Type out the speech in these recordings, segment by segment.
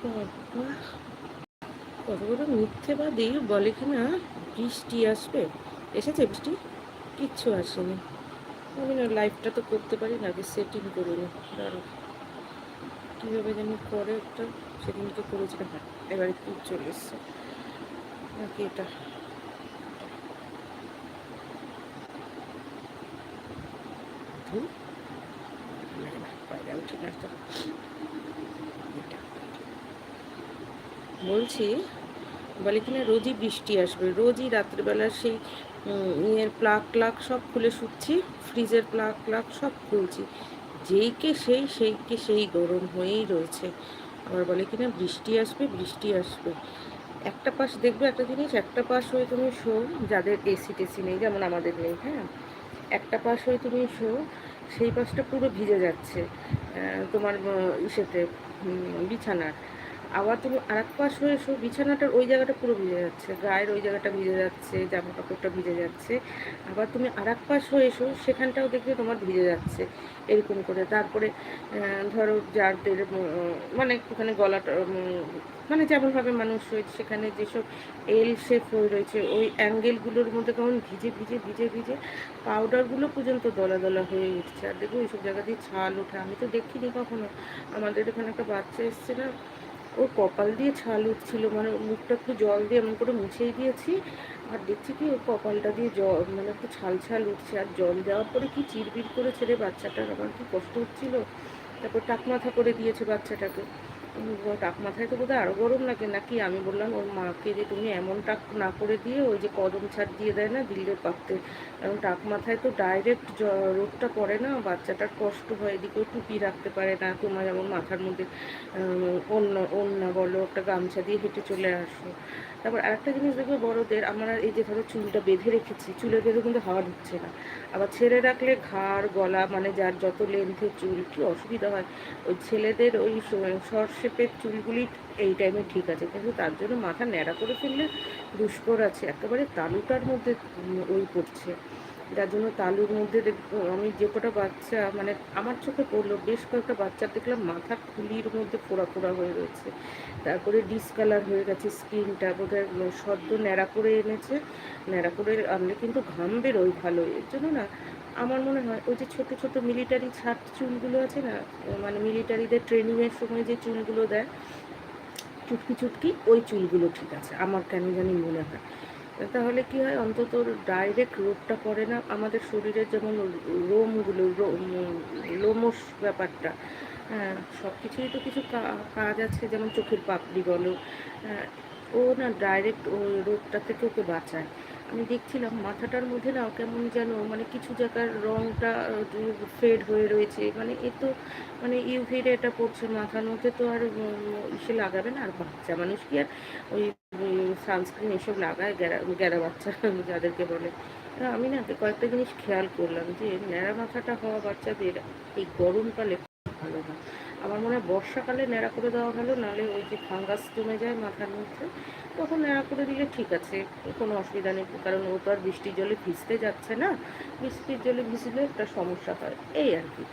কত বড় মিথ্যেবাদী বলে কি না? বৃষ্টি আসবে? এসেছে বৃষ্টি? কিচ্ছু আসেনি। আমি না লাইফটা তো করতে পারি না আগে সেটিং করে নি। দাঁড়ো কীভাবে জানি করে একটা সেদিনকে করেছিলাম হ্যাঁ এবারে কি চলে এসছে? নাকি এটা? ধুর, লাগে না তো। এটা। বলছি, বলে কিনা রোজই বৃষ্টি আসবে। রোজই রাত্রিবেলা সেই ইয়ের প্লাগ প্লাগ সব খুলে শুচ্ছি, ফ্রিজের প্লাগ প্লাগ সব খুলছি। যেইকে সেই সেইকে সেই গরম হয়েই রয়েছে। আবার বলে কিনা বৃষ্টি আসবে বৃষ্টি আসবে। একটা পাশ দেখবে একটা জিনিস, একটা পাশ হয়ে তুমি শো, যাদের এসি টেসি নেই, যেমন আমাদের নেই হ্যাঁ? একটা পাশ হয়ে তুমি শো, সেই পাশটা পুরো ভিজে যাচ্ছে তোমার ইসেতে বিছানার। আবার তুমি আর এক পাশ হয়ে এসো বিছানাটার ওই জায়গাটা পুরো ভিজে যাচ্ছে গায়ের ওই জায়গাটা ভিজে যাচ্ছে জামা কাপড়টা ভিজে যাচ্ছে। আবার তুমি আর এক পাশ হয়ে এসো সেখানটাও দেখবে তোমার ভিজে যাচ্ছে এরকম করে। তারপরে ধরো উম, মানে ওখানে গলাটা মানে যেমনভাবে মানুষ রয়েছে সেখানে যেসব এল শেপ হয়ে রয়েছে ওই অ্যাঙ্গেলগুলোর মধ্যে কেমন ভিজে ভিজে ভিজে ভিজে পাউডারগুলো পর্যন্ত দলা দলা হয়ে উঠছে। আর দেখো ওইসব জায়গা দিয়ে ছাল ওঠে। আমি তো দেখিনি কখনো। আমাদের এখানে একটা বাচ্চা এসছে না ওর কপাল দিয়ে ছাল উঠছিল মানে মুখটা একটু জল দিয়ে এমন করে মুছেই দিয়েছি, আর দেখছি কি ওর কপালটা দিয়ে জল মানে একটু ছাল ছাল উঠছে, আর জল দেওয়ার পরে কি চিরবির করে ছেড়ে বাচ্চাটার, আমার কি কষ্ট হচ্ছিল? তারপর টাক মাথা করে দিয়েছে বাচ্চাটাকে। টাক মাথায় তো বোধহয় আরও গরম লাগে। নাকি আমি বললাম, ওর মাকে যে তুমি এমন টাক না করে দিয়ে ওই যে কদম ছাড় দিয়ে দেয় না, দিল্লের পাকতে কারণ টাক মাথায় তো ডাইরেক্ট রোগটা পড়ে না, বাচ্চাটার কষ্ট হয় এদিকেও টুপি রাখতে পারে না, তোমার যেমন মাথার মধ্যে অন্য অন্য বলো, একটা গামছা দিয়ে হেঁটে চলে আসো। তারপর আরেকটা জিনিস দেখবে, বড়দের আমরা এই যে ধরো চুলটা বেঁধে রেখেছি চুলের বেঁধে কিন্তু হাওয়া ঢুকছে না। আবার ছেড়ে রাখলে ঘাড়, গলা মানে যার যত লেন্থের চুল কি অসুবিধা হয়, ওই ছেলেদের ওই শর্ট শেপের চুলগুলি এই টাইমে ঠিক আছে। কিন্তু তার জন্য মাথা ন্যাড়া করে ফেললে দুষ্কর আছে, একেবারে তালুটার মধ্যে ওই পড়ছে। যার জন্য তালুর মধ্যে আমি যে কটা বাচ্চা মানে আমার চোখে পড়ল, বেশ কয়েকটা বাচ্চা দেখলাম মাথার খুলির মধ্যে ফোড়া ফোড়া হয়ে রয়েছে। তারপরে ডিসকালার হয়ে গেছে স্কিনটা, বোধহয় সদ্য ন্যাড়া করে এনেছে। ন্যাড়া করে আনলে কিন্তু ঘাম বেরোয় ভালো। এর জন্য না, আমার মনে হয় ওই যে ছোট ছোট মিলিটারি ছাট চুলগুলো আছে না মানে মিলিটারিদের ট্রেনিংয়ের সময় যে চুলগুলো দেয়, চুটকি চুটকি, ওই চুলগুলো ঠিক আছে। আমার কেন জানি মনে হয়। তাহলে কি হয়? অন্তত ডাইরেক্ট রোগটা পড়ে না। আমাদের শরীরের যেমন রোমগুলো লোমস ব্যাপারটা হ্যাঁ সব কিছুই তো কিছু কাজ আছে যেমন চোখের পাপড়ি বলো হ্যাঁ, ও না ডাইরেক্ট ওই রোগটা থেকে ওকে বাঁচায়। আমি দেখছিলাম মাথাটার মধ্যে না কেমন যেন মানে কিছু জায়গার রঙটা ফেড হয়ে রয়েছে। মানে এ তো মানে ইউভি রেটা পড়ছে, মাথার মধ্যে তো আর ইসে লাগাবে না, আর বাচ্চা মানুষ কি আর ওই সানস্ক্রিন এসব লাগায় গ্যারা গ্যারা বাচ্চা যাদেরকে বলে। আমি না কয়েকটা জিনিস খেয়াল করলাম যে, ন্যাড়া মাথাটা হওয়া বাচ্চাদের এই গরমকালে ভালো হয়। আমার মনে হয় বর্ষাকালে ন্যাড়া করে দেওয়া ভালো, নাহলে ওই যে ফাঙ্গাস জমে যায় মাথার মধ্যে, তখন ন্যাড়া করে দিলে ঠিক আছে, কোনো অসুবিধা নেই, কারণ ও তো আর বৃষ্টির জলে ভিজতে যাচ্ছে না, বৃষ্টির জলে ভিজলে একটা সমস্যা হয়, এই আর কি।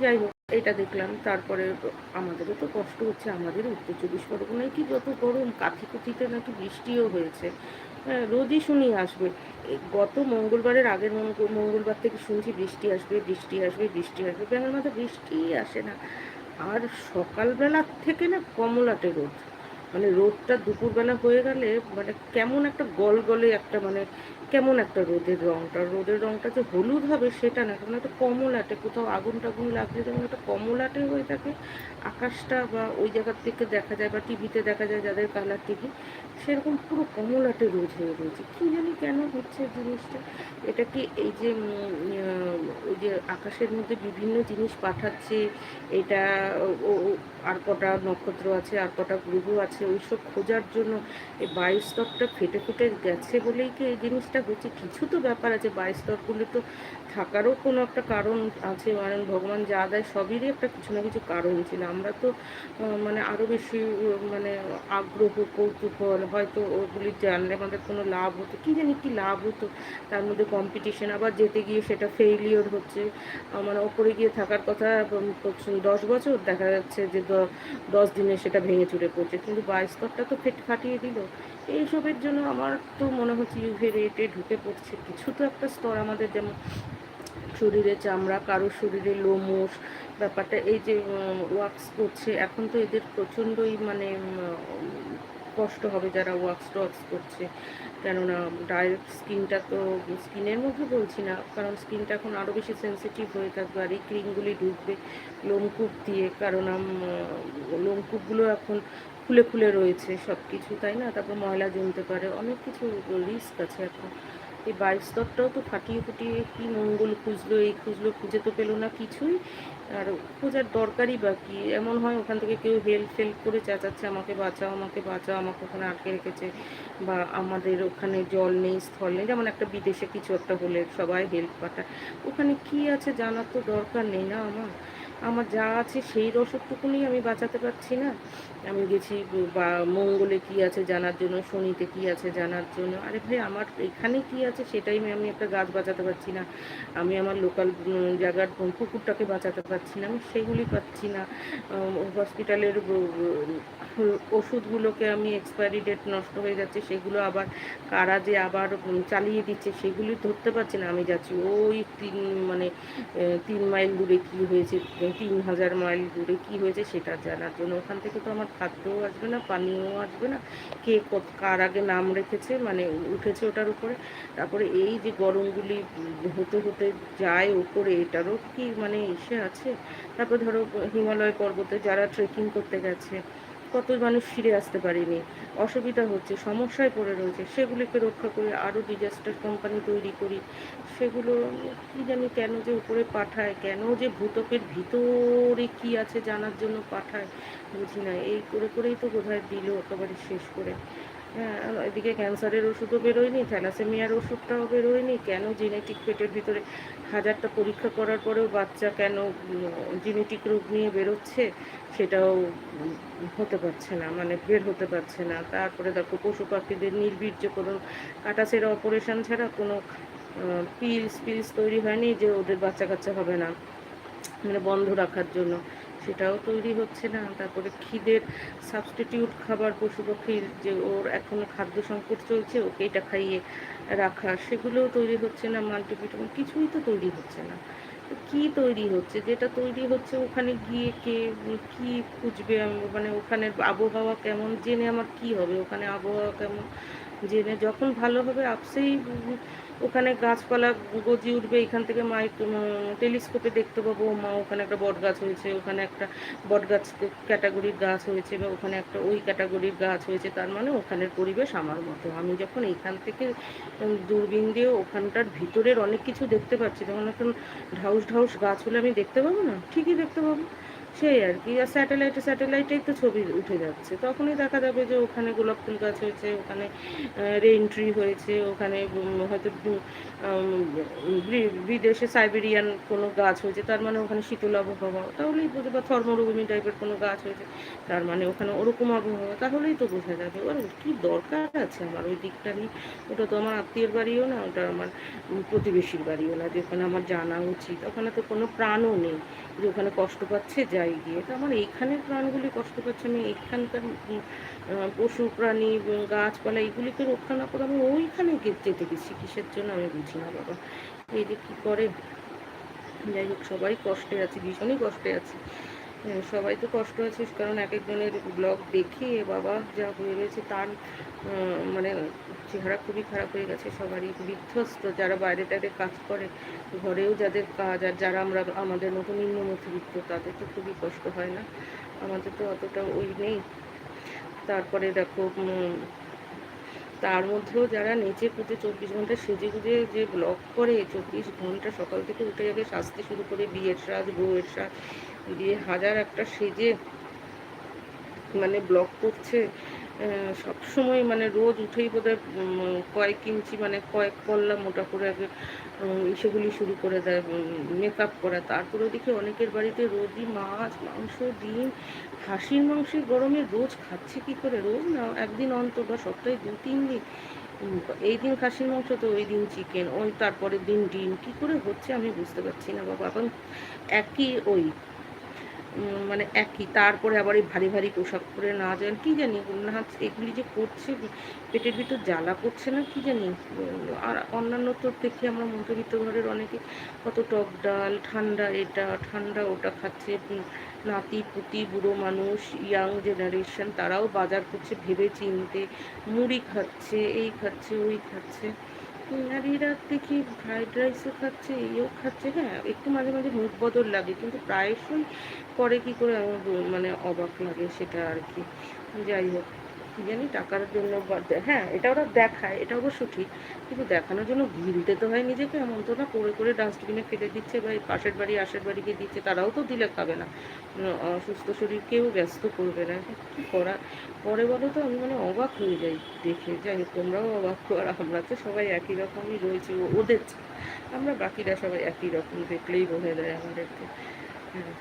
যাই হোক, এটা দেখলাম, তারপরে আমাদেরও তো কষ্ট হচ্ছে, আমাদের উত্তর চব্বিশ পরগনায় কি যত গরম কাঠি কুঠিতে নাকি বৃষ্টিও হয়েছে। হ্যাঁ রোজই শুনি আসবে গত মঙ্গলবারের আগের মঙ্গ- মঙ্গলবার থেকে শুনছি বৃষ্টি আসবে বৃষ্টি আসবে বৃষ্টি আসবে ব্যাঙের মাথায় বৃষ্টিই আসে না। আর সকালবেলার থেকে না কমলাটে রোদ। মানে রোদটা দুপুরবেলা হয়ে গেলে মানে কেমন একটা গলগলে একটা মানে কেমন একটা রোদের রঙটা রোদের রঙটা যে হলুদ হবে সেটা না কেমন একটা কমলাটে কোথাও আগুন টাগুন লাগলে যেমন একটা কমলাটে হয়ে থাকে আকাশটা বা ওই জায়গার থেকে দেখা যায় বা টিভিতে দেখা যায় যাদের কালার টিভি, সেরকম পুরো কমলাটে রোজ হয়ে রয়েছে। কী জানি কেন হচ্ছে জিনিসটা? এটা কি এই যে ওই যে আকাশের মধ্যে বিভিন্ন জিনিস পাঠাচ্ছে, এটা ও আর কটা নক্ষত্র আছে, আর কটা গ্রহ আছে আছে ওইসব খোঁজার জন্য এই বায়ুস্তরটা ফেটে ফেটে গেছে বলেই কি এই জিনিসটা হচ্ছে? কিছু তো ব্যাপার আছে বায়ুস্তরগুলো তো থাকারও কোনো একটা কারণ আছে। মানে ভগবান যা দেয় সবেরই একটা কিছু না কিছু কারণ ছিল। আমরা তো মানে আরও বেশি মানে আগ্রহ, কৌতূহল, হয়তো ওগুলি জানলে আমাদের কোনো লাভ হতো। কী জানি কী লাভ হতো, তার মধ্যে কম্পিটিশন আবার যেতে গিয়ে সেটা ফেইলিওর হচ্ছে। মানে ওপরে গিয়ে থাকার কথা দশ বছর, দেখা যাচ্ছে যে দশ দিনে সেটা ভেঙে চুরে পড়ছে। কিন্তু বায়ুস্তরটা তো ফেট ফাটিয়ে দিল। এইসবের জন্য আমার তো মনে হচ্ছে ইউভি রেটে ঢুকে পড়ছে। কিছু তো একটা স্তর আমাদের যেমন শরীরে চামড়া কারোর শরীরে লোমোস ব্যাপারটা এই যে ওয়াক্স করছে, এখন তো এদের প্রচণ্ডই মানে কষ্ট হবে যারা ওয়াক্স টক্স করছে। কেননা ডাইরেক্ট স্কিনটা তো স্কিনের মধ্যে বলছি না, কারণ স্কিনটা এখন আরও বেশি সেন্সিটিভ হয়ে থাকবে, আর এই ক্রিমগুলি ঢুকবে লোমকূপ দিয়ে, কারণ লোমকূপগুলো এখন খুলে খুলে রয়েছে সব কিছু তাই না? তারপর ময়লা জমতে পারে, অনেক কিছু রিস্ক আছে এখন। এই বাইশ স্তরটাও তো ফাটিয়ে ফুটিয়ে কি মঙ্গল খুঁজলো, এই খুঁজলো, খুঁজে তো পেল না কিছুই। আর খোঁজার দরকারই বা কি এমন হয় ওখান থেকে কেউ হেল্প ফেল্প করে চেঁচাচ্ছে, আমাকে বাঁচাও আমাকে বাঁচাও, আমাকে ওখানে আটকে রেখেছে বা আমাদের ওখানে জল নেই, স্থল নেই। যেমন একটা বিদেশে কিছু একটা হলে সবাই হেল্প পাঠায়। ওখানে কি আছে জানার তো দরকার নেই না আমার। আমার যা আছে সেই রসদটুকুনি আমি বাঁচাতে পারছি না। আমি গেছি, বা মঙ্গলে কি আছে জানার জন্য, শনিতে কি আছে জানার জন্য। আরে ভাই, আমার এখানে কি আছে সেটাই আমি একটা গাছ বাঁচাতে পারছি না। আমি আমার লোকাল জায়গার পুকুরটাকে বাঁচাতে পারছি না। আমি সেগুলি পাচ্ছি না। হসপিটালের ওষুধগুলোকে আমি এক্সপায়ারি ডেট নষ্ট হয়ে যাচ্ছে। সেগুলো আবার কারা যে আবার চালিয়ে দিচ্ছে, সেগুলি ধরতে পারছি না। আমি যাচ্ছি ওই তিন মানে তিন মাইল দূরে কী হয়েছে তিন হাজার মাইল দূরে কি হয়েছে সেটা জানার জন্য। ওখান থেকে তো আমার খাদ্যও আসবে না, পানীয়ও আসবে না। কে কার আগে নাম রেখেছে মানে উঠেছে ওটার উপরে। তারপরে এই যে গরমগুলি হতে হতে যায় ওপরে, এটারও কি মানে এসে আছে? তারপর ধরো হিমালয় পর্বতে যারা ট্রেকিং করতে গেছে কত মানুষ ফিরে আসতে পারেনি। অসুবিধা হচ্ছে, সমস্যায় পড়ে রয়েছে। সেগুলিকে রক্ষা করে আরও ডিজাস্টার কোম্পানি তৈরি করি। সেগুলো কী জানি কেন যে উপরে পাঠায়, কেন যে ভূতকের ভিতরে কি আছে জানার জন্য পাঠায়, বুঝি না। এই করে করেই তো বোধহয় দিল একেবারে শেষ করে। এদিকে ক্যান্সারের ওষুধও বেরোয়নি, থ্যালাসেমিয়ার ওষুধটাও বেরোয়নি। কেন জেনেটিক পেটের ভিতরে হাজারটা পরীক্ষা করার পরেও বাচ্চা কেন জেনেটিক রোগ নিয়ে বেরোচ্ছে সেটাও হতে পারছে না মানে বের হতে পারছে না। তারপরে দেখো পশু পাখিদের নির্বীর্য কোনো কাটাছেড়া অপারেশন ছাড়া কোনো পিলস পিলস তৈরি হয়নি যে ওদের বাচ্চা কাচ্চা হবে না মানে বন্ধ রাখার জন্য। সেটাও তৈরি হচ্ছে না। তারপরে খিদের সাবস্টিটিউট খাবার পশু পাখির যে ওর এখনও খাদ্য সংকট চলছে, ওকে এটা খাইয়ে রাখা, সেগুলোও তৈরি হচ্ছে না, মাল্টিভিটামিন কিছুই তো তৈরি হচ্ছে না। কি তৈরি হচ্ছে? যেটা তৈরি হচ্ছে ওখানে গিয়ে কে কি খুঁজবে? মানে ওখানের আবহাওয়া কেমন? জেনে আমার কি হবে? ওখানে আবহাওয়া কেমন? জেনে যখন ভালো হবে, আপসেই ওখানে গাছপালা গজি উঠবে, এখান থেকে মাইক টেলিস্কোপে দেখতে পাবো। মা, ওখানে একটা বট গাছ হয়েছে, ওখানে একটা বট গাছ ক্যাটাগরির গাছ হয়েছে বা ওখানে একটা ওই ক্যাটাগরির গাছ হয়েছে, তার মানে ওখানের পরিবেশ আমার মতো। আমি যখন এখান থেকে দূরবীন দিয়ে ওখানটার ভিতরের অনেক কিছু দেখতে পাচ্ছি তখন এখন ঢাউস ঢাউস গাছ হলে আমি দেখতে পাবো না? ঠিকই দেখতে পাবো। সেই আর কি, আর স্যাটেলাইটে স্যাটেলাইটেই তো ছবি উঠে যাচ্ছে। তখনই দেখা যাবে যে ওখানে গোলাপ ফুল গাছ হয়েছে, ওখানে রেইন ট্রি হয়েছে, ওখানে হয়তো বিদেশে সাইবেরিয়ান কোনো গাছ হয়েছে, তার মানে ওখানে শীতল আবহাওয়া। তাহলেই বোঝা বা থর্মরুভূমি টাইপের কোনো গাছ হয়েছে, তার মানে ওখানে ওরকম আবহাওয়া, তাহলেই তো বোঝা যাবে। ওর কী দরকার আছে আমার ওই দিকটা নিয়ে? ওটা তো আমার আত্মীয়ের বাড়িও না, ওটা আমার প্রতিবেশীর বাড়িও না, যে ওখানে আমার জানা উচিত। ওখানে তো কোনো প্রাণও নেই যে ওখানে কষ্ট পাচ্ছে, যাই গিয়ে, তো আমার এইখানের প্রাণগুলি কষ্ট পাচ্ছে। আমি এখানকার পশু, প্রাণী গাছপালা এগুলিকে রক্ষা না করে আমি ওইখানে যেতে গেছি। কিসের জন্য আমি বুঝি না, বাবা। এই যে কী করে? যাই হোক, সবাই কষ্টে আছি, ভীষণই কষ্টে আছে। সবাই তো কষ্ট আছে কারণ এক একজনের ব্লগ দেখে বাবা যা হয়ে গেছে তার মানে চেহারা খুবই খারাপ হয়ে গেছে, সবারই বিধ্বস্ত, যারা বাইরে টাইরে কাজ করে, ঘরেও যাদের কাজ, আর যারা আমরা আমাদের মতো নিম্ন মধ্যবিত্ত তাদের তো খুবই কষ্ট হয় না, আমাদের তো অতটা ওই নেই। তারপরে দেখো তার মধ্যেও যারা নেচে কুচে চব্বিশ ঘণ্টা সেজে গুজে যে ব্লগ করে, চব্বিশ ঘণ্টা সকাল থেকে উঠে যাবে সাজতে শুরু করে, বিয়ের সাজ, বউয়ের সাজ দিয়ে হাজার একটা সেজে মানে ব্লক করছে। সবসময় মানে রোজ উঠেই বোধহয় উম, কয়েক ইঞ্চি মানে কয়েক পল্লা মোটা করে আগে উম, সেগুলি শুরু করে দেয় মেকআপ করা। তারপরে দেখি অনেকের বাড়িতে রোজই মাছ মাংস ডিম খাসির মাংসের গরমে রোজ খাচ্ছে কি করে? রোজ না একদিন অন্তর বা সপ্তাহে দু তিন দিন। এই দিন খাসির মাংস তো ওই দিন চিকেন ওই তারপরের দিন ডিম। কি করে হচ্ছে আমি বুঝতে পারছি না বাবা। এখন একই ওই মানে একই। তারপরে আবার এই ভারী ভারী পোশাক পরে না যান, কি জানি না এগুলি যে করছে, পেটের ভিতর জ্বালা করছে না, কি জানি। আর অন্যান্য তো দেখি আমরা মধ্যবিত্ত ঘরের অনেকে, কত টক ডাল, ঠান্ডা এটা, ঠান্ডা ওটা খাচ্ছে নাতি, পুতি, বুড়ো মানুষ, ইয়াং জেনারেশন, তারাও বাজার করছে ভেবে চিনতে মুড়ি খাচ্ছে, এই খাচ্ছে, ওই খাচ্ছে। এরা দেখি ফ্রাইড রাইসও খাচ্ছে ইয়েও খাচ্ছে হ্যাঁ একটু মাঝে মাঝে মুখ বদল লাগে, কিন্তু প্রায়শই করে কি করে আমার মানে অবাক লাগে সেটা আর কি। যাই হোক। কি জানি টাকার জন্য হ্যাঁ এটা ওরা দেখায় এটা অবশ্য ঠিক। কিন্তু দেখানোর জন্য গিলতে তো হয় নিজেকে এমন তো না করে করে ডাস্টবিনে ফেলে দিচ্ছে বা পাশের বাড়ি আশের বাড়িকে দিচ্ছে তারাও তো দিলে খাবে না। উম, শরীর কেউ ব্যস্ত করবে না। কী করা পরে বলো তো আমি মানে অবাক হয়ে যাই দেখে। যাই তোমরাও অবাক কর আমরা তো সবাই একই রকমই রয়েছে ওদের আমরা বাকিরা সবাই একই রকম দেখলেই বোঝা যায় আমাদেরকে। হ্যাঁ।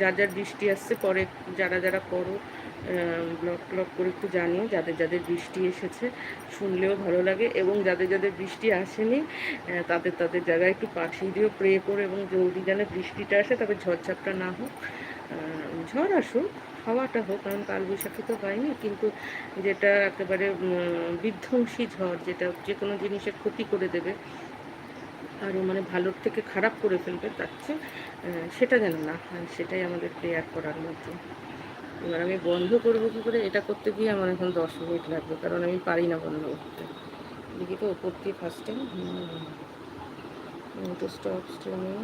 যার যার বৃষ্টি আসছে, পরে যারা যারা করো ব্লগ ব্লগ করে একটু জানিও, যাদের যাদের বৃষ্টি এসেছে, শুনলেও ভালো লাগে এবং যাদের যাদের বৃষ্টি আসেনি তাদের তাদের জায়গায় একটু পাঠিয়ে দিও প্রে করে এবং জলদি যেন বৃষ্টিটা আসে, তবে ঝড়ঝাপটা না হোক ঝড় আসুক, হাওয়াটা হোক, কারণ কালবৈশাখী তো হয়নি, কিন্তু যেটা একেবারে বিধ্বংসী ঝড়, যেটা যে কোনো জিনিসের ক্ষতি করে দেবে আরও মানে ভালোর থেকে খারাপ করে ফেলবে, তার চেয়ে সেটা যেন না হয়, সেটাই আমাদের প্রেয়ার করার মধ্যে। এবার আমি বন্ধ করব কী করে, এটা করতে গিয়ে আমার এখন দশ মিনিট লাগবে, কারণ আমি পারি না বন্ধ করতে। দেখি তো ওপর দিয়ে ফার্স্ট টাইম তো স্টপ স্ট্রিমিং